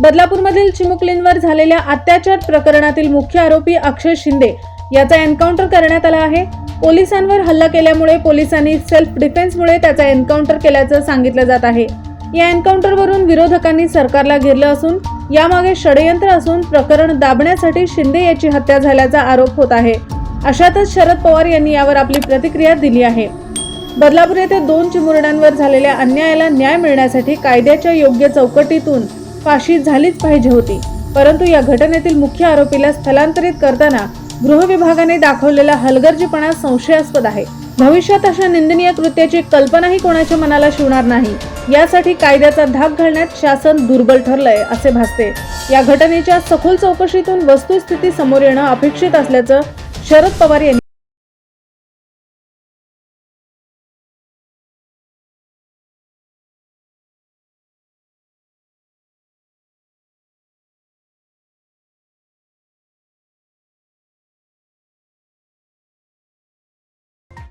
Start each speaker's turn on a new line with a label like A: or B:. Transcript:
A: बदलापूरमधील चिमुकलींवर झालेल्या अत्याचार प्रकरणातील मुख्य आरोपी अक्षय शिंदे याचा एन्काउंटर करण्यात आला आहे. पोलिसांवर हल्ला केल्यामुळे पोलिसांनी सेल्फ डिफेन्समुळे त्याचा एन्काउंटर केल्याचं सांगितलं जात आहे. या एन्काउंटरवरून विरोधकांनी सरकारला घेरलं असून यामागे षडयंत्र असून प्रकरण दाबण्यासाठी शिंदे याची हत्या झाल्याचा आरोप होत आहे. अशातच शरद पवार यांनी यावर आपली प्रतिक्रिया दिली आहे. बदलापूर येथे दोन चिमुरड्यांवर झालेल्या अन्यायाला न्याय मिळण्यासाठी कायद्याच्या योग्य चौकटीतून फाशी झालीच पाहिजे होती. परंतु या घटनेतील मुख्य आरोपीला स्थलांतरित करताना गृह विभागाने दाखवलेला हलगर्जीपणा संशयास्पद आहे. भविष्यात अशा निंदनीय कृत्याची कल्पनाही कोणाच्या मनाला शिवणार नाही. यासाठी कायद्याचा धाक घालण्यात शासन दुर्बल ठरलंय असे भासते. या घटनेच्या सखोल चौकशीतून वस्तुस्थिती समोर येणं अपेक्षित असल्याचं शरद पवार यांनी